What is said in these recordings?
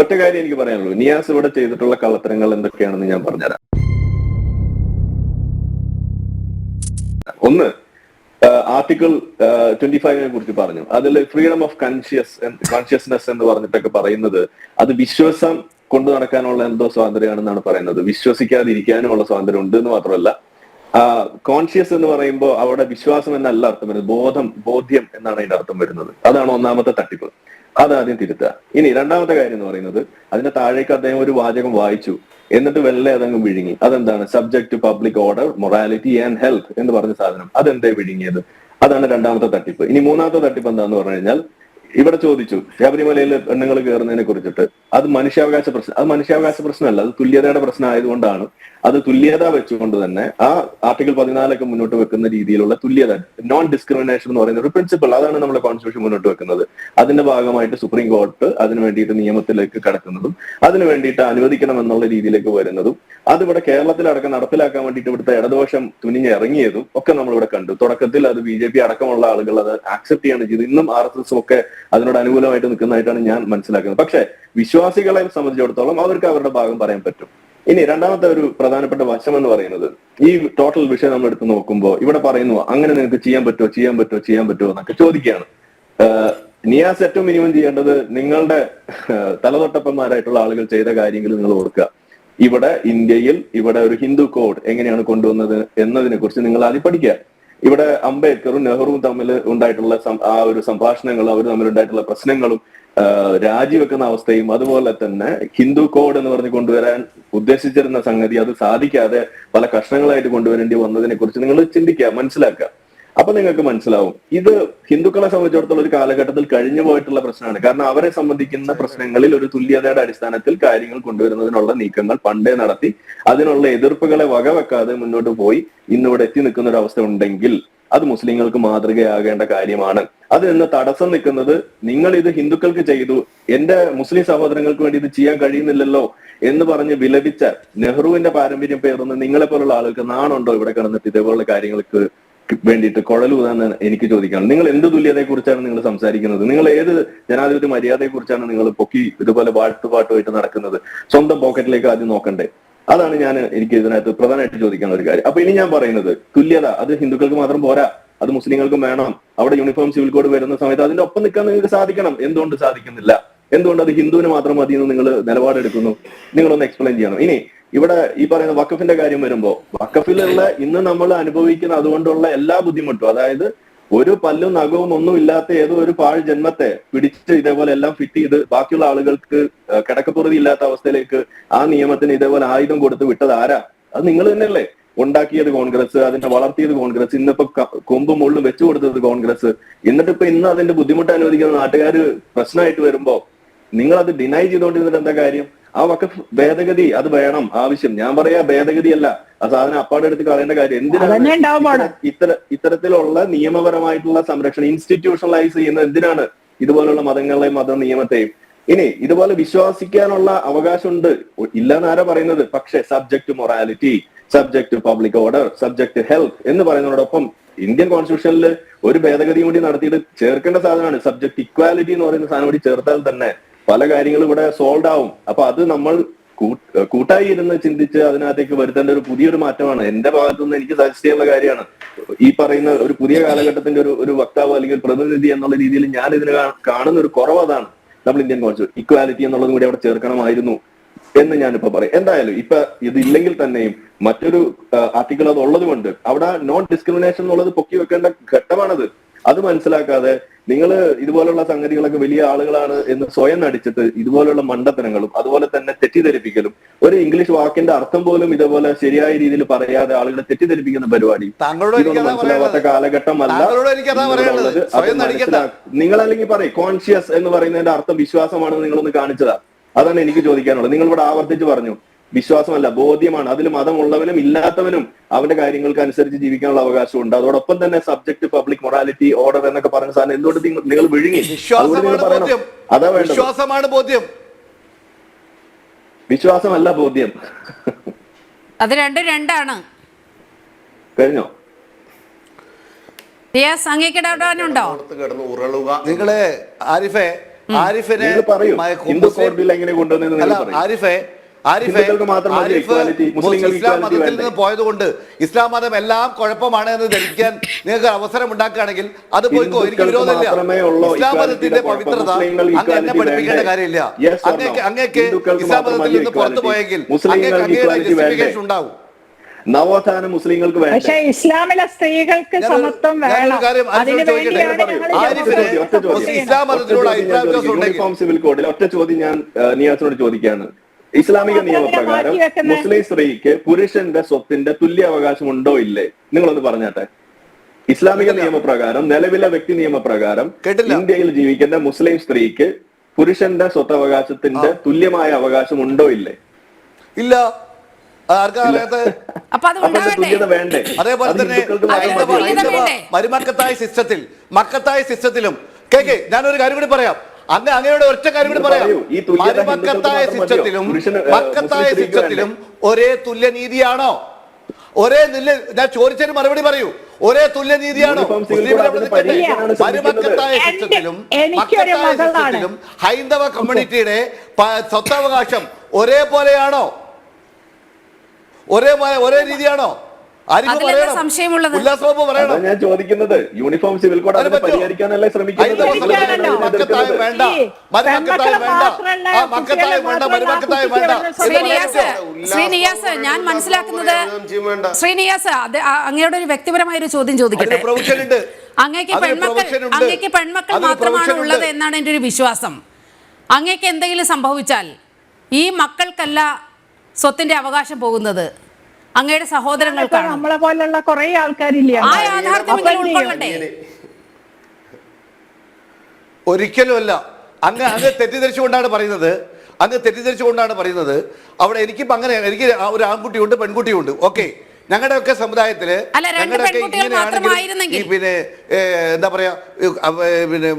ഒറ്റ കാര്യം എനിക്ക് പറയാനുള്ളൂ. നിയാസ് ഇവിടെ ചെയ്തിട്ടുള്ള കള്ളത്തരങ്ങൾ എന്തൊക്കെയാണെന്ന് ഞാൻ പറഞ്ഞുതരാം. ഒന്ന് ആർട്ടിക്കിൾ ട്വന്റി ഫൈവിനെ കുറിച്ച് പറഞ്ഞു. അതിൽ ഫ്രീഡം ഓഫ് കൺഷ്യസ് കോൺഷ്യസ്നെസ് എന്ന് പറഞ്ഞിട്ടൊക്കെ പറയുന്നത് അത് വിശ്വാസം കൊണ്ടു നടക്കാനുള്ള എന്തോ സ്വാതന്ത്ര്യമാണെന്നാണ് പറയുന്നത്. വിശ്വസിക്കാതിരിക്കാനുമുള്ള സ്വാതന്ത്ര്യം ഉണ്ട് എന്ന് മാത്രമല്ല കോൺഷ്യസ് എന്ന് പറയുമ്പോൾ അവിടെ വിശ്വാസം എന്നല്ല അർത്ഥം വരുന്നത്. ബോധം ബോധ്യം എന്നാണ് അതിന്റെ അർത്ഥം വരുന്നത്. അതാണ് ഒന്നാമത്തെ തട്ടിപ്പ്. അത് ആദ്യം തിരുത്തുക. ഇനി രണ്ടാമത്തെ കാര്യം എന്ന് പറയുന്നത് അതിന്റെ താഴേക്ക് അദ്ദേഹം ഒരു വാചകം വായിച്ചു. എന്നിട്ട് വെള്ളെ അതങ്ങ് വിഴുങ്ങി. അതെന്താണ്? Subject public order morality and health എന്ന് പറഞ്ഞ സാധനം. അതെന്തേ വിഴുങ്ങിയത്? അതാണ് രണ്ടാമത്തെ തട്ടിപ്പ്. ഇനി മൂന്നാമത്തെ തട്ടിപ്പ് എന്താന്ന് പറഞ്ഞു കഴിഞ്ഞാൽ ഇവിടെ ചോദിച്ചു ശബരിമലയിൽ പെണ്ണുങ്ങൾ കയറുന്നതിനെ കുറിച്ചിട്ട്. അത് മനുഷ്യാവകാശ പ്രശ്നം അത് മനുഷ്യാവകാശ പ്രശ്നമല്ല അത് തുല്യതയുടെ പ്രശ്നം ആയതുകൊണ്ടാണ് അത് തുല്യത വെച്ചുകൊണ്ട് തന്നെ ആ ആർട്ടിക്കിൾ പതിനാലൊക്കെ മുന്നോട്ട് വെക്കുന്ന രീതിയിലുള്ള തുല്യത നോൺ ഡിസ്ക്രിമിനേഷൻ എന്ന് പറയുന്ന ഒരു പ്രിൻസിപ്പിൾ അതാണ് നമ്മുടെ കോൺസ്റ്റിറ്റ്യൂഷൻ മുന്നോട്ട് വെക്കുന്നത്. അതിന്റെ ഭാഗമായിട്ട് സുപ്രീം കോർട്ട് അതിന് വേണ്ടിയിട്ട് നിയമത്തിലേക്ക് കടക്കുന്നതും അതിനു വേണ്ടിയിട്ട് അനുവദിക്കണം എന്നുള്ള രീതിയിലേക്ക് വരുന്നതും അതിവിടെ കേരളത്തിലടക്കം നടപ്പിലാക്കാൻ വേണ്ടിയിട്ട് ഇവിടുത്തെ ഇടദോഷം തുനിഞ്ഞ് ഇറങ്ങിയതും ഒക്കെ നമ്മളിവിടെ കണ്ടു. തുടക്കത്തിൽ അത് ബി ജെ പി അടക്കമുള്ള ആളുകൾ അത് ആക്സെപ്റ്റ് ചെയ്യാണ് ചെയ്തത്. ഇന്നും ആർ എസ് എസും ഒക്കെ അതിനോട് അനുകൂലമായിട്ട് നിൽക്കുന്നതായിട്ടാണ് ഞാൻ മനസ്സിലാക്കുന്നത്. പക്ഷേ വിശ്വാസികളെ സംബന്ധിച്ചിടത്തോളം അവർക്ക് അവരുടെ ഭാഗം പറയാൻ പറ്റും. ഇനി രണ്ടാമത്തെ ഒരു പ്രധാനപ്പെട്ട വശം എന്ന് പറയുന്നത് ഈ ടോട്ടൽ വിഷയം നമ്മൾ എടുത്ത് നോക്കുമ്പോൾ ഇവിടെ പറയുന്നു അങ്ങനെ നിങ്ങൾക്ക് ചെയ്യാൻ പറ്റുമോ? ചെയ്യാൻ പറ്റുമോ? ചെയ്യാൻ പറ്റുമോ? എന്നൊക്കെ ചോദിക്കുകയാണ്. നിയാസ് ഏറ്റവും മിനിമം ചെയ്യേണ്ടത് നിങ്ങളുടെ തലതൊട്ടപ്പന്മാരായിട്ടുള്ള ആളുകൾ ചെയ്ത കാര്യങ്ങൾ നിങ്ങൾ ഓർക്കുക. ഇവിടെ ഇന്ത്യയിൽ ഇവിടെ ഒരു ഹിന്ദു കോഡ് എങ്ങനെയാണ് കൊണ്ടുവന്നത് എന്നതിനെ കുറിച്ച് നിങ്ങൾ ആദ്യം പഠിക്കുക. ഇവിടെ അംബേദ്കറും നെഹ്റുവും തമ്മിൽ ഉണ്ടായിട്ടുള്ള ആ ഒരു സംഭാഷണങ്ങളും അവർ തമ്മിൽ ഉണ്ടായിട്ടുള്ള പ്രശ്നങ്ങളും രാജിവെക്കുന്ന അവസ്ഥയും അതുപോലെ തന്നെ ഹിന്ദു കോഡ് എന്ന് പറഞ്ഞ് കൊണ്ടുവരാൻ ഉദ്ദേശിച്ചിരുന്ന സംഗതി അത് സാധിക്കാതെ പല കഷ്ണങ്ങളായിട്ട് കൊണ്ടുവരേണ്ടി വന്നതിനെ കുറിച്ച് നിങ്ങൾ ചിന്തിക്കുക മനസ്സിലാക്കുക. അപ്പൊ നിങ്ങൾക്ക് മനസ്സിലാവും. ഇത് ഹിന്ദുക്കളെ സംബന്ധിച്ചിടത്തോളം ഒരു കാലഘട്ടത്തിൽ കഴിഞ്ഞു പോയിട്ടുള്ള പ്രശ്നമാണ്. കാരണം അവരെ സംബന്ധിക്കുന്ന പ്രശ്നങ്ങളിൽ ഒരു തുല്യതയുടെ അടിസ്ഥാനത്തിൽ കാര്യങ്ങൾ കൊണ്ടുവരുന്നതിനുള്ള നീക്കങ്ങൾ പണ്ടേ നടത്തി. അതിനുള്ള എതിർപ്പുകളെ വകവെക്കാതെ മുന്നോട്ട് പോയി ഇന്നിവിടെ എത്തി നിൽക്കുന്ന ഒരു അവസ്ഥ ഉണ്ടെങ്കിൽ അത് മുസ്ലിങ്ങൾക്ക് മാതൃകയാകേണ്ട കാര്യമാണ്. അത് ഇന്ന് തടസ്സം നിൽക്കുന്നത് നിങ്ങൾ ഇത് ഹിന്ദുക്കൾക്ക് ചെയ്തു എന്റെ മുസ്ലിം സഹോദരങ്ങൾക്ക് വേണ്ടി ഇത് ചെയ്യാൻ കഴിയുന്നില്ലല്ലോ എന്ന് പറഞ്ഞ് വിലപിച്ച നെഹ്റുവിന്റെ പാരമ്പര്യം പേറുന്ന നിങ്ങളെ പോലുള്ള ആളുകൾക്ക് നാണുണ്ടോ ഇവിടെ കിടന്നിട്ട് ഇതേപോലുള്ള കാര്യങ്ങൾക്ക് വേണ്ടിയിട്ട് കുഴലൂതാന്ന് എനിക്ക് ചോദിക്കണം നിങ്ങൾ എന്ത് തുല്യതയെ കുറിച്ചാണ് നിങ്ങൾ സംസാരിക്കുന്നത്? നിങ്ങൾ ഏത് ജനാധിപത്യ മര്യാദയെ കുറിച്ചാണ് നിങ്ങൾ പൊക്കി ഇതുപോലെ പാട്ടുപാട്ടുമായിട്ട് നടക്കുന്നത്? സ്വന്തം പോക്കറ്റിലേക്ക് ആദ്യം നോക്കണ്ടേ. അതാണ് ഞാൻ എനിക്ക് ഇതിനകത്ത് പ്രധാനമായിട്ട് ചോദിക്കുന്ന ഒരു കാര്യം. അപ്പൊ ഇനി ഞാൻ പറയുന്നത് തുല്യത അത് ഹിന്ദുക്കൾക്ക് മാത്രം പോരാ. അത് മുസ്ലിങ്ങൾക്കും വേണം. അവിടെ യൂണിഫോം സിവിൽ കോഡ് വരുന്ന സമയത്ത് അതിന്റെ ഒപ്പം നിൽക്കാൻ നിങ്ങൾക്ക് സാധിക്കണം. എന്തുകൊണ്ട് സാധിക്കുന്നില്ല? എന്തുകൊണ്ട് അത് ഹിന്ദുവിന് മാത്രം മതി എന്ന് നിങ്ങൾ നിലപാടെടുക്കുന്നു? നിങ്ങളൊന്ന് എക്സ്പ്ലെയിൻ ചെയ്യണം. ഇനി ഇവിടെ ഈ പറയുന്ന വക്കഫിന്റെ കാര്യം വരുമ്പോ വക്കഫിലുള്ള ഇന്ന് നമ്മൾ അനുഭവിക്കുന്ന അതുകൊണ്ടുള്ള എല്ലാ ബുദ്ധിമുട്ടും അതായത് ഒരു പല്ലും നഖവും ഒന്നും ഇല്ലാത്ത ഏതോ ഒരു പാഴ് ജന്മത്തെ പിടിച്ച് ഇതേപോലെ എല്ലാം ഫിറ്റ് ചെയ്ത് ബാക്കിയുള്ള ആളുകൾക്ക് കിടക്കപ്പുറതി ഇല്ലാത്ത അവസ്ഥയിലേക്ക് ആ നിയമത്തിന് ഇതേപോലെ ആയുധം കൊടുത്ത് വിട്ടത് ആരാ? അത് നിങ്ങൾ തന്നെയല്ലേ. ഉണ്ടാക്കിയത് കോൺഗ്രസ് അതിനെ വളർത്തിയത് കോൺഗ്രസ് ഇന്നിപ്പോ കൊമ്പ് മുള്ളും വെച്ചു കൊടുത്തത് കോൺഗ്രസ്. എന്നിട്ട് ഇപ്പൊ ഇന്ന് അതിന്റെ ബുദ്ധിമുട്ട് അനുവദിക്കുന്ന നാട്ടുകാർ പ്രശ്നമായിട്ട് വരുമ്പോ നിങ്ങൾ അത് ഡിനൈ ചെയ്തുകൊണ്ടിരുന്നിട്ട് എന്താ കാര്യം? ആ വക്കഫ് ഭേദഗതി അത് വേണം ആവശ്യം. ഞാൻ പറയാ ഭേദഗതി അല്ല ആ സാധനം അപ്പാടെ എടുത്ത് കളയേണ്ട കാര്യം. എന്തിനാണ്. ഇത്തര- ഇത്തര ഇത്തരത്തിലുള്ള നിയമപരമായിട്ടുള്ള സംരക്ഷണം ഇൻസ്റ്റിറ്റ്യൂഷണലൈസ് ചെയ്യുന്നത് എന്തിനാണ്? ഇതുപോലുള്ള മതങ്ങളെയും മത നിയമത്തെയും ഇനി ഇതുപോലെ വിശ്വസിക്കാനുള്ള അവകാശമുണ്ട്. ഇല്ലെന്ന് ആരാ പറയുന്നത്? പക്ഷെ subject morality subject public order subject health എന്ന് പറയുന്നതോടൊപ്പം ഇന്ത്യൻ കോൺസ്റ്റിറ്റ്യൂഷനിൽ ഒരു ഭേദഗതിയും കൂടി നടത്തിയിട്ട് ചേർക്കേണ്ട സാധനമാണ്. സബ്ജക്ട് ഇക്വാലിറ്റി എന്ന് പറയുന്ന സാധനം കൂടി ചേർത്താൽ തന്നെ പല കാര്യങ്ങളും ഇവിടെ സോൾവ് ആവും. അപ്പൊ അത് നമ്മൾ കൂട്ടായി ഇരുന്ന് ചിന്തിച്ച് അതിനകത്തേക്ക് വരുത്തേണ്ട ഒരു പുതിയൊരു മാറ്റമാണ്. എന്റെ ഭാഗത്തു നിന്ന് എനിക്ക് സജസ്റ്റ് ചെയ്യാനുള്ള കാര്യമാണ്. ഈ പറയുന്ന ഒരു പുതിയ കാലഘട്ടത്തിന്റെ ഒരു ഒരു വക്താവ് അല്ലെങ്കിൽ പ്രതിനിധി എന്നുള്ള രീതിയിൽ ഞാൻ ഇതിന് കാണുന്ന ഒരു കുറവ് അതാണ് നമ്മൾ ഇന്ത്യൻ കോൺസ്റ്റിറ്റ്യൂഷൻ ഇക്വാലിറ്റി എന്നുള്ളതും കൂടി അവിടെ ചേർക്കണമായിരുന്നു എന്ന് ഞാനിപ്പോ പറയും. എന്തായാലും ഇപ്പൊ ഇത് ഇല്ലെങ്കിൽ തന്നെയും മറ്റൊരു ആർട്ടിക്കിൾ അത് ഉള്ളത് കൊണ്ട് അവിടെ നോൺ ഡിസ്ക്രിമിനേഷൻ എന്നുള്ളത് പൊക്കി വെക്കേണ്ട ഘട്ടമാണത്. അത് മനസ്സിലാക്കാതെ നിങ്ങൾ ഇതുപോലുള്ള സംഗതികളൊക്കെ വലിയ ആളുകളാണ് എന്ന് സ്വയം നടിച്ചിട്ട് ഇതുപോലുള്ള മണ്ടത്തരങ്ങളും അതുപോലെ തന്നെ തെറ്റിദ്ധരിപ്പിക്കലും ഒരു ഇംഗ്ലീഷ് വാക്കിന്റെ അർത്ഥം പോലും ഇതുപോലെ ശരിയായ രീതിയിൽ പറയാതെ ആളുകളെ തെറ്റിദ്ധരിപ്പിക്കുന്ന പരിപാടി. മനസ്സിലാവാത്ത കാലഘട്ടം കാലഘട്ടമല്ല നിങ്ങൾ അല്ലെങ്കിൽ പറയും കോൺഷ്യസ് എന്ന് പറയുന്നതിന്റെ അർത്ഥം വിശ്വാസമാണെന്ന് നിങ്ങളൊന്ന് കാണിച്ചതാ. അതാണ് എനിക്ക് ചോദിക്കാനുള്ളത്. നിങ്ങൾ ഇവിടെ ആവർത്തിച്ച് പറഞ്ഞു. വിശ്വാസമല്ല ബോധ്യമാണ്. അതിൽ മതമുള്ളവനും ഇല്ലാത്തവനും അവന്റെ കാര്യങ്ങൾക്ക് അനുസരിച്ച് ജീവിക്കാനുള്ള അവകാശമുണ്ട്. അതോടൊപ്പം തന്നെ സബ്ജക്ട് പബ്ലിക് മൊറാലിറ്റി ഓർഡർ എന്നൊക്കെ പറഞ്ഞ സാധനം എന്തുകൊണ്ട് നിങ്ങൾ- വിഴുങ്ങി? അതാ വേണ്ട വിശ്വാസമാണ് ബോധ്യം. വിശ്വാസമല്ല ബോധ്യം. അത് രണ്ട് രണ്ടാണ്. കഴിഞ്ഞോ? നിങ്ങൾ ആരിഫെ ആരിഫിനെ പറയൂ. ഹിന്ദു കോടതിയിൽ എങ്ങനെ കൊണ്ടുവന്നു ആരിഫെ ഇസ്ലാം മതത്തിൽ നിന്ന് പോയതുകൊണ്ട് ഇസ്ലാം മതം എല്ലാം കുഴപ്പമാണ് എന്ന് ധരിക്കാൻ നിങ്ങൾക്ക് അവസരം ഉണ്ടാക്കുകയാണെങ്കിൽ അത് പോയിക്കോ എനിക്ക് വിരോധമില്ല. ഇസ്ലാം മതത്തിന്റെ. പവിത്രത അങ്ങ് എന്നെ പഠിപ്പിക്കേണ്ട കാര്യമില്ല? അങ്ങേക്ക് അങ്ങേക്ക് ഇസ്ലാം മതത്തിൽ നിന്ന് പുറത്തു പോയെങ്കിൽ അങ്ങേക്ക് അങ്ങയുടെ ജസ്റ്റിഫിക്കേഷൻ ഉണ്ടാവും. നവോത്ഥാന മുസ്ലിങ്ങൾക്ക് വേണ്ട? വേണ്ടേ ഇസ്ലാമിലെ സ്ത്രീകൾക്ക് സമത്വം വേണം. ഇസ്ലാം. മതത്തിലുള്ള യൂണിഫോം സിവിൽ കോഡിൽ ഒറ്റ ചോദ്യം ഞാൻ നിയാസിനോട് ചോദിക്കുകയാണ്. ഇസ്ലാമിക നിയമപ്രകാരം മുസ്ലിം സ്ത്രീക്ക് പുരുഷന്റെ സ്വത്തിന്റെ തുല്യ അവകാശം ഉണ്ടോ ഇല്ലേ? നിങ്ങളൊന്ന് പറഞ്ഞാട്ടെ. ഇസ്ലാമിക നിയമപ്രകാരം നിലവിലെ വ്യക്തി നിയമപ്രകാരം ഇന്ത്യയിൽ ജീവിക്കുന്ന മുസ്ലിം സ്ത്രീക്ക് പുരുഷന്റെ സ്വത്തവകാശത്തിന്റെ തുല്യമായ അവകാശം ഉണ്ടോ ഇല്ലേ? ഇല്ല. അതേപോലെ തന്നെ? മരുമക്കത്തായ സിസ്റ്റത്തിൽ മക്കത്തായ സിസ്റ്റത്തിലും കേക്ക് ഞാനൊരു കാര്യം കൂടി പറയാം. അങ്ങ് അങ്ങയുടെ ഒറ്റ കാര്യം കൂടി ഇത് പറയാം. മക്കത്തായ മരുമക്കത്തായ സിസ്റ്റത്തിലും മക്കത്തായ സിസ്റ്റത്തിലും ഒരേ തുല്യനീതിയാണോ? ഒരേ തുല്യ ഞാൻ ചോദിച്ചതിന് മറുപടി പറയൂ. ഒരേ തുല്യനീതിയാണോ? മരുമക്കത്തായ സിസ്റ്റത്തിലും മക്കത്തായ. സിസ്റ്റത്തിലും ഹൈന്ദവ കമ്മ്യൂണിറ്റിയുടെ സ്വത്തവകാശം ഒരേപോലെയാണോ? ഒരേ ഒരേ രീതിയാണോ? ഞാൻ ചോദിക്കുന്നത് യൂണിഫോം സിവിൽ കോഡ് അതിനെ പരിഹരിക്കാനല്ലേ ശ്രമിക്കുന്നത്? ഹൈന്ദവ നിങ്ങൾ സമുദായം എന്തിനാണ് ഇതിനെ മക്കത്തായം എതിർക്കുന്നത്? വേണ്ട. ഈ വേണ്ട. ആ മക്കത്തായം വേണ്ട മാത്രമല്ല, വേണ്ട. മാത്രമല്ല, എന്ന് നിയാസ്, പറയുമ്പോൾ ശ്രീ നിയാസ് ഞാൻ മനസ്സിലാക്കുന്നത് ശ്രീ നിയാസ് അങ്ങയുടെ ഒരു വ്യക്തിപരമായ ഒരു ചോദ്യം ചോദിക്കട്ടെ? അങ്ങേക്ക് പെൺമക്കൾ അങ്ങേക്ക് പെൺമക്കൾ മാത്രമാണ് ഉള്ളത് എന്നാണ് എന്റെ ഒരു വിശ്വാസം. അങ്ങേക്ക് എന്തെങ്കിലും സംഭവിച്ചാൽ ഈ മക്കൾക്കല്ല സ്വത്തിന്റെ അവകാശം പോകുന്നത്. അങ്ങയുടെ സഹോദരങ്ങൾക്ക് സഹോദരങ്ങൾക്കാണ് നമ്മളെ പോലുള്ള കുറെ ആൾക്കാരില്ലേ ആ യാഥാർത്ഥ്യം? ഉൾക്കൊള്ളട്ടെ? ഒരിക്കലുമല്ല. അങ്ങ് അങ്ങ് തെറ്റിദ്ധരിച്ചുകൊണ്ടാണ് പറയുന്നത്. അങ്ങ് തെറ്റിദ്ധരിച്ചുകൊണ്ടാണ് പറയുന്നത്. അവിടെ എനിക്കിപ്പോ അങ്ങനെ എനിക്ക് ഒരു ആൺകുട്ടിയുണ്ട് പെൺകുട്ടിയുണ്ട്. ഓക്കെ. ഞങ്ങളുടെ ഒക്കെ സമുദായത്തിൽ പിന്നെ എന്താ പറയാ പിന്നെ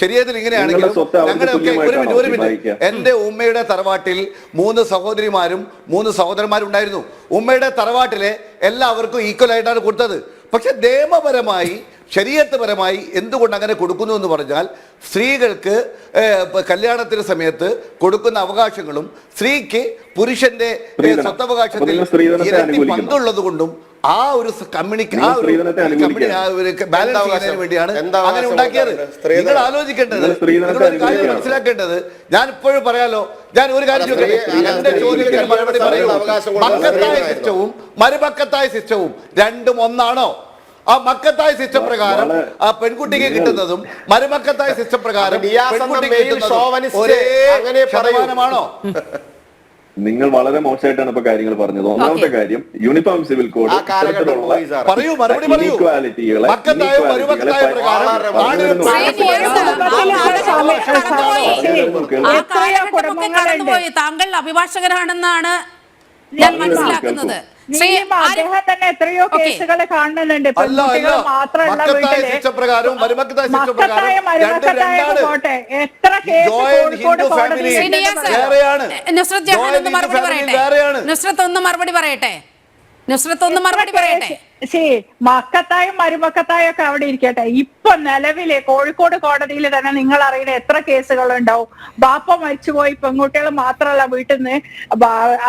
ശരീരത്തിൽ ഇങ്ങനെയാണെങ്കിലും ഞങ്ങളുടെ സ്വത്ത് ഒരു മിനിറ്റ് ഒരു മിനിറ്റ്? എന്റെ ഉമ്മയുടെ തറവാട്ടിൽ മൂന്ന് സഹോദരിമാരും മൂന്ന് സഹോദരന്മാരും ഉണ്ടായിരുന്നു ഉമ്മയുടെ തറവാട്ടിലെ എല്ലാവർക്കും ഈക്വൽ ആയിട്ടാണ് കൊടുത്തത്. പക്ഷെ നിയമപരമായി ശരീരത്വപരമായി എന്തുകൊണ്ട് അങ്ങനെ കൊടുക്കുന്നു എന്ന് പറഞ്ഞാൽ സ്ത്രീകൾക്ക് കല്യാണത്തിന് സമയത്ത് കൊടുക്കുന്ന അവകാശങ്ങളും സ്ത്രീക്ക് പുരുഷന്റെ. സ്വത്തവകാശത്തിൽ ഇരട്ടി പങ്കുള്ളത് കൊണ്ടും ആ ഒരു കമ്മ്യൂണിക്ക സ്ത്രീധനത്തെ അനുകൂലിക്കുകയാണ്. ബാലൻസ് ചെയ്യുന്നതിന് വേണ്ടിയാണ് അങ്ങനെ ഉണ്ടാക്കിയത്. നിങ്ങൾ ആലോചിക്കേണ്ടത് നിങ്ങൾ ഒരു കാര്യം മനസ്സിലാക്കേണ്ടത്. ഞാൻ ഇപ്പോഴും പറയാലോ ഞാൻ ഒരു കാര്യം എന്റെ ചോദ്യത്തിന് മറുപടി പറയൂ സിസ്റ്റവും മരുമക്കത്തായ സിസ്റ്റവും രണ്ടും ഒന്നാണോ? ആ മക്കത്തായ സിസ്റ്റം പ്രകാരം ആ പെൺകുട്ടിക്ക് കിട്ടുന്നതും മരുമക്കത്തായ സിസ്റ്റം പ്രകാരം. ശതമാനമാണോ? നിങ്ങൾ വളരെ മോശമായിട്ടാണ് ഇപ്പൊ കാര്യങ്ങൾ പറഞ്ഞത്. ഒന്നാമത്തെ കാര്യം യൂണിഫോം സിവിൽ കോഡ്. പറയൂ മറുപടി പറയൂ. താങ്കൾ അഭിഭാഷകനാണെന്നാണ് ഞാൻ മനസ്സിലാക്കുന്നത്. അദ്ദേഹം തന്നെ എത്രയോ. കേസുകൾ കാണുന്നുണ്ട്. പെൺകുട്ടികൾ വീട്ടിൽ. മക്കത്തായ മരുമക്കത്തായ പോട്ടെ. എത്ര കേസ് കോഴിക്കോട്. നുസ്രത്ത് ഒന്ന് മറുപടി പറയട്ടെ. നുസ്രത്ത് ഒന്ന് മറുപടി പറയട്ടെ? ശരി മക്കത്തായും മരുമക്കത്തായും ഒക്കെ അവിടെ ഇരിക്കട്ടെ. ഇപ്പൊ നിലവിലെ കോഴിക്കോട് കോടതിയിൽ തന്നെ നിങ്ങൾ അറിയുന്ന എത്ര കേസുകൾ ഉണ്ടാവും ബാപ്പ മരിച്ചുപോയി പെൺകുട്ടികൾ മാത്രമല്ല വീട്ടിൽ നിന്ന്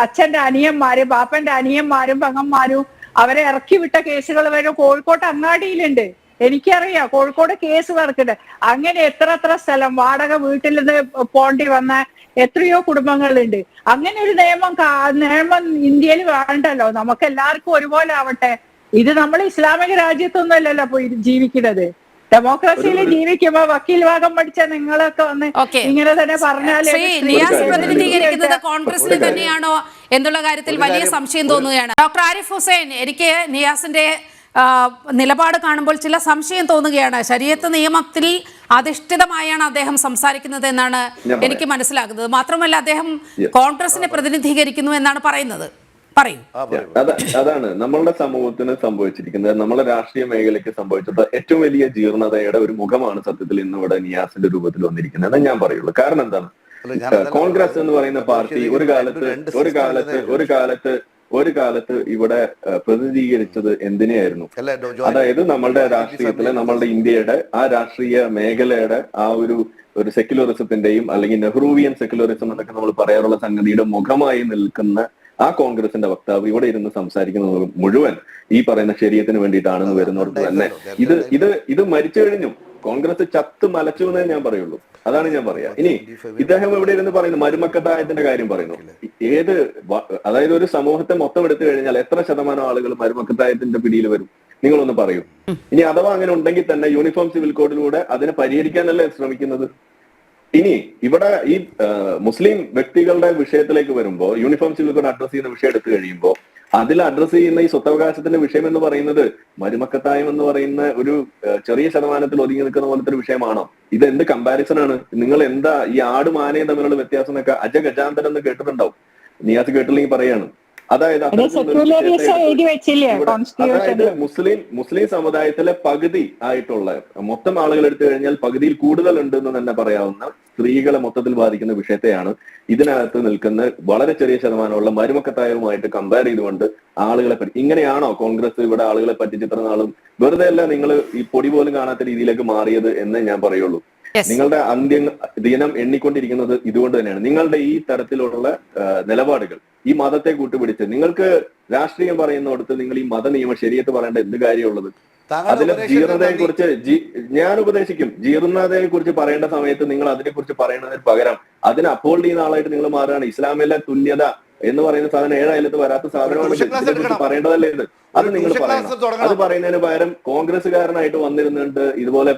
അച്ഛന്റെ അനിയന്മാര് ബാപ്പന്റെ അനിയന്മാരും പെങ്ങന്മാരും അവരെ ഇറക്കി വിട്ട കേസുകൾ വരെ കോഴിക്കോട്ട് അങ്ങാടിയിലുണ്ട്. എനിക്കറിയാം കോഴിക്കോട് കേസ് വർക്കുണ്ട് അങ്ങനെ എത്ര എത്ര സ്ഥലം വാടക വീട്ടിൽ നിന്ന് പോണ്ടി വന്ന എത്രയോ കുടുംബങ്ങളുണ്ട്. അങ്ങനെ ഒരു നിയമം നിയമം ഇന്ത്യയിൽ വേണ്ടല്ലോ. നമുക്ക് എല്ലാവർക്കും ഒരുപോലെ ആവട്ടെ. ഇത് നമ്മൾ ഇസ്ലാമിക രാജ്യത്തൊന്നുമല്ലല്ലോ പോയി ജീവിക്കുന്നത്. ഡെമോക്രസിയിൽ ജീവിക്കുമ്പോ വക്കീൽ ഭാഗം പഠിച്ച നിങ്ങളൊക്കെ വന്ന് ഇങ്ങനെ തന്നെ പറഞ്ഞാലേ നിയാസ് പ്രതിനിധീകരിക്കുന്നത് കോൺഗ്രസിനെ തന്നെയാണോ എന്നുള്ള കാര്യത്തിൽ വലിയ സംശയം തോന്നുകയാണ്. ഡോക്ടർ ആരിഫ് ഹുസൈൻ എനിക്ക് നിയാസിന്റെ നിലപാട് കാണുമ്പോൾ ചില സംശയം തോന്നുകയാണ്. ശരീരത്ത് നിയമത്തിൽ അധിഷ്ഠിതമായാണ് അദ്ദേഹം സംസാരിക്കുന്നത് എന്നാണ് എനിക്ക് മനസ്സിലാകുന്നത്. മാത്രമല്ല അദ്ദേഹം കോൺഗ്രസിനെ പ്രതിനിധീകരിക്കുന്നു എന്നാണ് പറയുന്നത്. പറയൂ. അതാണ്. നമ്മളുടെ സമൂഹത്തിന് സംഭവിച്ചിരിക്കുന്നത് നമ്മളെ രാഷ്ട്രീയ മേഖലയ്ക്ക് സംഭവിച്ചത് ഏറ്റവും വലിയ ജീർണതയുടെ ഒരു മുഖമാണ് സത്യത്തിൽ ഇന്ന് ഇവിടെ നിയാസിന്റെ രൂപത്തിൽ വന്നിരിക്കുന്നത്. എന്ന് ഞാൻ പറയുള്ളൂ. കാരണം എന്താണ്? കോൺഗ്രസ് എന്ന് പറയുന്ന പാർട്ടി ഒരു കാലത്ത് ഒരു കാലത്ത് ഒരു കാലത്ത് ഒരു കാലത്ത് ഇവിടെ പ്രതിനിധീകരിച്ചത് എന്തിനെയായിരുന്നു? അതായത് നമ്മളുടെ രാഷ്ട്രീയത്തിലെ നമ്മളുടെ ഇന്ത്യയുടെ ആ രാഷ്ട്രീയ മേഖലയുടെ ആ ഒരു ഒരു സെക്യുലറിസത്തിന്റെയും അല്ലെങ്കിൽ നെഹ്റൂവിയൻ സെക്യുലറിസം എന്നൊക്കെ നമ്മൾ പറയാറുള്ള സംഗതിയുടെ മുഖമായി നിൽക്കുന്ന ആ കോൺഗ്രസിന്റെ വക്താവ് ഇവിടെ ഇരുന്ന് സംസാരിക്കുന്നത് മുഴുവൻ ഈ പറയുന്ന ശരീരത്തിന് വേണ്ടിയിട്ടാണെന്ന് വരുന്നവർക്ക് തന്നെ. ഇത് ഇത് ഇത് മരിച്ചു കഴിഞ്ഞു. കോൺഗ്രസ് ചത്ത് മലച്ചു എന്നേ ഞാൻ പറയുള്ളൂ. അതാണ് ഞാൻ പറയാ. ഇനി ഇദ്ദേഹം എവിടെ ഇരുന്ന് പറയുന്നു? മരുമക്കത്തായത്തിന്റെ കാര്യം പറയുന്നു. ഏത് അതായത് ഒരു സമൂഹത്തെ മൊത്തം എടുത്തു കഴിഞ്ഞാൽ എത്ര ശതമാനം ആളുകൾ മരുമക്കത്തായത്തിന്റെ പിടിയിൽ വരും? നിങ്ങളൊന്ന് പറയൂ. ഇനി അഥവാ അങ്ങനെ ഉണ്ടെങ്കിൽ തന്നെ യൂണിഫോം സിവിൽ കോഡിലൂടെ അതിനെ പരിഹരിക്കാനല്ലേ ശ്രമിക്കുന്നത്? ഇനി ഇവിടെ ഈ മുസ്ലിം വ്യക്തികളുടെ വിഷയത്തിലേക്ക് വരുമ്പോൾ യൂണിഫോം സിവിൽ കോഡ് അഡ്രസ് ചെയ്യുന്ന വിഷയം എടുത്തു കഴിയുമ്പോൾ അതിൽ അഡ്രസ് ചെയ്യുന്ന ഈ സ്വത്തവകാശത്തിന്റെ വിഷയം എന്ന് പറയുന്നത് മരുമക്കത്തായം എന്ന് പറയുന്ന ഒരു ചെറിയ ശതമാനത്തിൽ ഒതുങ്ങി നിൽക്കുന്ന പോലത്തെ ഒരു വിഷയമാണോ? ഇത് എന്ത് കമ്പാരിസൺ ആണ്? നിങ്ങൾ എന്താ ഈ ആടും ആനയും തമ്മിലുള്ള വ്യത്യാസം എന്നൊക്കെ അജഗജാന്തരം എന്ന് കേട്ടിട്ടുണ്ടാവും. നിയാസ് കേട്ടില്ലെങ്കിൽ പറയാണ്. അതായത് അതായത് മുസ്ലിം മുസ്ലിം സമുദായത്തിലെ പകുതി ആയിട്ടുള്ള മൊത്തം ആളുകൾ എടുത്തു കഴിഞ്ഞാൽ പകുതിയിൽ കൂടുതൽ ഉണ്ട് എന്ന് തന്നെ പറയാവുന്ന സ്ത്രീകളെ മൊത്തത്തിൽ ബാധിക്കുന്ന വിഷയത്തെയാണ് ഇതിനകത്ത് നിൽക്കുന്ന വളരെ ചെറിയ ശതമാനമുള്ള മരുമക്കത്തായവുമായിട്ട് കമ്പയർ ചെയ്തുകൊണ്ട് ആളുകളെ പറ്റി ഇങ്ങനെയാണോ കോൺഗ്രസ് ഇവിടെ ആളുകളെ പറ്റിച്ച് ഇത്ര നാളും വെറുതെ അല്ല നിങ്ങൾ ഈ പൊടി പോലും കാണാത്ത രീതിയിലേക്ക് മാറിയത് എന്ന് ഞാൻ പറയുള്ളൂ. നിങ്ങളുടെ അന്ത്യം ദിനം എണ്ണിക്കൊണ്ടിരിക്കുന്നത് ഇതുകൊണ്ട് തന്നെയാണ്. നിങ്ങളുടെ ഈ തരത്തിലുള്ള നിലപാടുകൾ ഈ മതത്തെ കൂട്ടുപിടിച്ച്. നിങ്ങൾക്ക് രാഷ്ട്രീയം പറയുന്നിടത്ത് നിങ്ങൾ ഈ മത നിയമ ശരിയത്ത് പറയേണ്ട എന്ത് കാര്യമുള്ളത്? അതിലെ ജീർണതയെ കുറിച്ച് ഞാൻ ഉപദേശിക്കും. ജീർണതയെ കുറിച്ച് പറയേണ്ട സമയത്ത് നിങ്ങൾ അതിനെ കുറിച്ച് പറയുന്നതിന് പകരം അതിന് അപ്പോൾഡ് ചെയ്യുന്ന ആളായിട്ട് നിങ്ങൾ മാറുകയാണ്. ഇസ്ലാമിലെ തുല്യത എന്ന് പറയുന്ന സാധനം ഏഴായാലത്ത് വരാത്ത സാധനമാണ്. പറയേണ്ടതല്ലേ ഇത്? അത് നിങ്ങൾ പറയണം. അത് പറയുന്നതിന് പകരം കോൺഗ്രസ്സുകാരനായിട്ട് വന്നിരുന്നുണ്ട് ഇതുപോലെ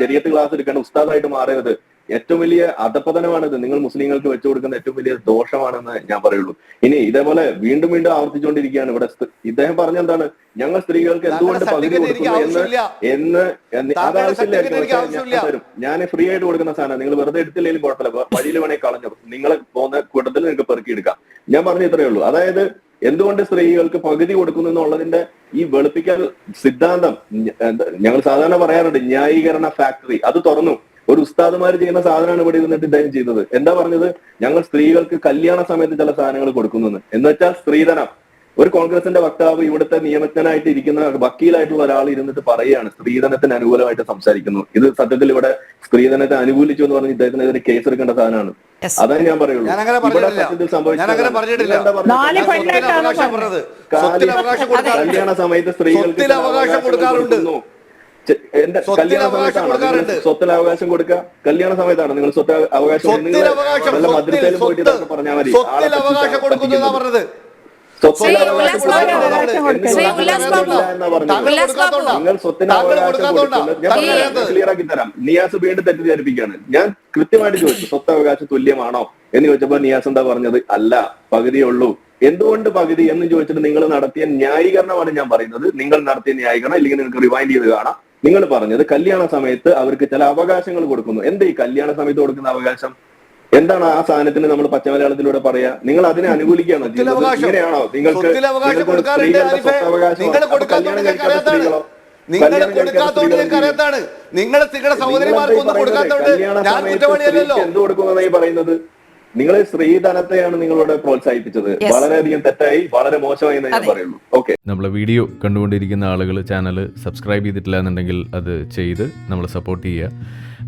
ശരിയത്ത് ക്ലാസ് എടുക്കേണ്ട ഉസ്താദായിട്ട് മാറരുത്. ഏറ്റവും വലിയ അധപതനമാണിത്. നിങ്ങൾ മുസ്ലിങ്ങൾക്ക് വെച്ചു കൊടുക്കുന്ന ഏറ്റവും വലിയ ദോഷമാണെന്ന് ഞാൻ പറയുള്ളൂ. ഇനി ഇതേപോലെ വീണ്ടും വീണ്ടും ആവർത്തിച്ചുകൊണ്ടിരിക്കുകയാണ്. ഇവിടെ ഇദ്ദേഹം പറഞ്ഞ എന്താണ് ഞങ്ങൾ സ്ത്രീകൾക്ക് എന്തുകൊണ്ട് പകുതി കൊടുക്കുന്നു എന്ന്. എന്ന് അതാവശ്യമില്ല അത് ഞാൻ ആവശ്യമില്ല. തരും. ഞാൻ ഫ്രീ ആയിട്ട് കൊടുക്കുന്ന സാധനം. നിങ്ങൾ വെറുതെ എടുത്തില്ലെങ്കിലും കുഴപ്പമില്ല. വഴിയിൽ വേണേ കളഞ്ഞു. നിങ്ങൾ പോകുന്ന കൂട്ടത്തിൽ നിങ്ങൾക്ക് പെറുക്കിയെടുക്കാം ഞാൻ പറഞ്ഞ ഇത്രയേ ഉള്ളൂ. അതായത് എന്തുകൊണ്ട് സ്ത്രീകൾക്ക് പകുതി കൊടുക്കുന്നു എന്നുള്ളതിന്റെ ഈ വെളുപ്പിക്കൽ സിദ്ധാന്തം ഞങ്ങൾ സാധാരണ പറയാറുണ്ട് ന്യായീകരണ ഫാക്ടറി. അത് തുറന്നു. ഒരു ഉസ്താദുമാർ ചെയ്യുന്ന സാധനമാണ് ഇവിടെ ഇരുന്നിട്ട് ഇദ്ദേഹം ചെയ്തത് എന്താ പറഞ്ഞത്? ഞങ്ങൾ സ്ത്രീകൾക്ക് കല്യാണ സമയത്ത് ചില സാധനങ്ങൾ കൊടുക്കുന്നു എന്ന് വെച്ചാൽ സ്ത്രീധനം. ഒരു കോൺഗ്രസിന്റെ വക്താവ് ഇവിടുത്തെ നിയമജ്ഞനായിട്ട് ഇരിക്കുന്ന വക്കീലായിട്ടുള്ള ഒരാൾ ഇരുന്നിട്ട് പറയുകയാണ്. സ്ത്രീധനത്തിന് അനുകൂലമായിട്ട് സംസാരിക്കുന്നു. ഇത് സത്യത്തിൽ ഇവിടെ സ്ത്രീധനത്തെ അനുകൂലിച്ചു എന്ന് പറഞ്ഞ് ഇദ്ദേഹത്തിനെതിരെ കേസ് എടുക്കേണ്ട സാധനമാണ്. അതാണ് ഞാൻ പറയുള്ളൂ. കല്യാണ സമയത്ത് സ്ത്രീകൾക്ക് അവകാശം കൊടുക്കാറുണ്ട്. എന്റെ കല്യാണ അവകാശം സമയത്താണോ? സ്വത്തിന് അവകാശം കൊടുക്കുക കല്യാണ സമയത്താണ്? നിങ്ങൾ സ്വത്ത് അവകാശം നിങ്ങൾ സ്വത്തിൽ പോയിട്ട് പറഞ്ഞാൽ മതി. സ്വത്തിൽ സ്വത്തിന്. നിങ്ങൾ അവകാശം. കൊടുക്കുന്നത്. ക്ലിയർ ആക്കി തരാം. നിയാസ് വീണ്ടും തെറ്റിദ്ധരിപ്പിക്കുകയാണ്. ഞാൻ കൃത്യമായിട്ട് ചോദിച്ചു സ്വത്ത് അവകാശം തുല്യമാണോ എന്ന് ചോദിച്ചപ്പോ നിയാസ് എന്താ പറഞ്ഞത്? അല്ല പകുതിയേ ഉള്ളൂ എന്തുകൊണ്ട് പകുതി എന്ന് ചോദിച്ചിട്ട് നിങ്ങൾ നടത്തിയ ന്യായീകരണമാണ് ഞാൻ പറയുന്നത്. നിങ്ങൾ നടത്തിയ ന്യായീകരണം ഇല്ലെങ്കിൽ നിങ്ങൾക്ക് റിവൈൻഡ് ചെയ്ത് കാണാം. നിങ്ങൾ പറഞ്ഞത് കല്യാണ സമയത്ത് അവർക്ക് ചില അവകാശങ്ങൾ കൊടുക്കുന്നു. എന്താ ഈ കല്യാണ സമയത്ത് കൊടുക്കുന്ന അവകാശം? എന്താണ് ആ സാധനത്തിന് നമ്മൾ പച്ചമലയാളത്തിലൂടെ പറയാ? നിങ്ങൾ അതിനെ അനുകൂലിക്കുകയാണോ? ഇങ്ങനെയാണോ? നിങ്ങൾക്ക് നിങ്ങൾക്ക് സ്ത്രീകളോ? നിങ്ങൾ കൊടുക്കാത്തോണ്ട് അറിയാത്താണ് നിങ്ങളെ നിങ്ങളുടെ സഹോദരിമാർക്ക് ഒന്നും നിങ്ങളെന്താ കൊടുക്കാത്തോണ്ട് കല്യാണ ഞാൻ കുറ്റവാളിയല്ലല്ലോ. എന്ത് കൊടുക്കുന്നതായി പറയുന്നത്? നിങ്ങൾ സ്ത്രീധനത്തെയാണ് നിങ്ങളോട് പ്രോത്സാഹിപ്പിച്ചത്. വളരെയധികം തെറ്റായി വളരെ മോശമായി എന്ന് ഞാൻ. പറയുള്ളൂ ഓക്കെ നമ്മളെ വീഡിയോ കണ്ടുകൊണ്ടിരിക്കുന്ന ആളുകൾ ചാനൽ സബ്സ്ക്രൈബ് ചെയ്തിട്ടില്ല എന്നുണ്ടെങ്കിൽ അത് ചെയ്ത് നമ്മളെ സപ്പോർട്ട് ചെയ്യുക